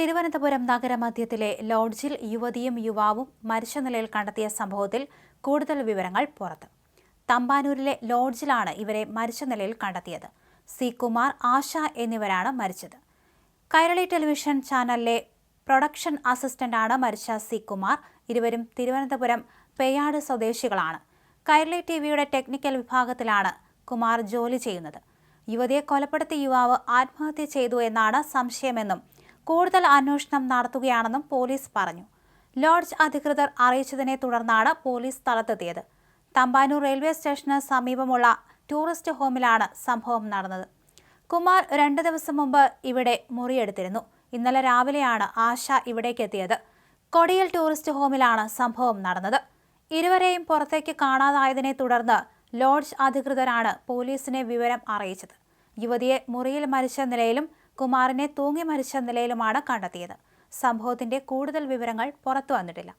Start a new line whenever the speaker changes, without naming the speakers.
തിരുവനന്തപുരം നഗരമധ്യത്തിലെ ലോഡ്ജിൽ യുവതിയും യുവാവും മരിച്ച നിലയിൽ കണ്ടെത്തിയ സംഭവത്തിൽ കൂടുതൽ വിവരങ്ങൾ പുറത്ത്. തമ്പാനൂരിലെ ലോഡ്ജിലാണ് ഇവരെ മരിച്ച നിലയിൽ കണ്ടെത്തിയത്. സി. കുമാർ ആശ എന്നിവരാണ് മരിച്ചത്. കൈരളി ടെലിവിഷൻ ചാനലിലെ പ്രൊഡക്ഷൻ അസിസ്റ്റന്റാണ് മരിച്ച സി. കുമാർ. ഇരുവരും തിരുവനന്തപുരം പേയാട് സ്വദേശികളാണ്. കൈരളി ടിവിയുടെ ടെക്നിക്കൽ വിഭാഗത്തിലാണ് കുമാർ ജോലി ചെയ്യുന്നത്. യുവതിയെ കൊലപ്പെടുത്തിയ യുവാവ് ആത്മഹത്യ ചെയ്തു എന്നാണ് സംശയമെന്നും കൂടുതൽ അന്വേഷണം നടത്തുകയാണെന്നും പോലീസ് പറഞ്ഞു. ലോഡ്ജ് അധികൃതർ അറിയിച്ചതിനെ തുടർന്നാണ് പോലീസ് സ്ഥലത്തെത്തിയത്. തമ്പാനൂർ റെയിൽവേ സ്റ്റേഷന് സമീപമുള്ള ടൂറിസ്റ്റ് ഹോമിലാണ് സംഭവം നടന്നത്. കുമാർ രണ്ട് ദിവസം മുമ്പ് ഇവിടെ മുറിയെടുത്തിരുന്നു. ഇന്നലെ രാവിലെയാണ് ആശ ഇവിടേക്ക് എത്തിയത് കൊടിയൽ ടൂറിസ്റ്റ് ഹോമിലാണ് സംഭവം നടന്നത്. ഇരുവരെയും പുറത്തേക്ക് കാണാതായതിനെ തുടർന്ന് ലോഡ്ജ് അധികൃതരാണ് പോലീസിനെ വിവരം അറിയിച്ചത്. യുവതിയെ മുറിയിൽ മരിച്ച നിലയിലും കുമാറിനെ തൂങ്ങി മരിച്ച നിലയിലുമാണ് കണ്ടെത്തിയത്. സംഭവത്തിന്റെ കൂടുതൽ വിവരങ്ങൾ പുറത്തു വന്നിട്ടില്ല.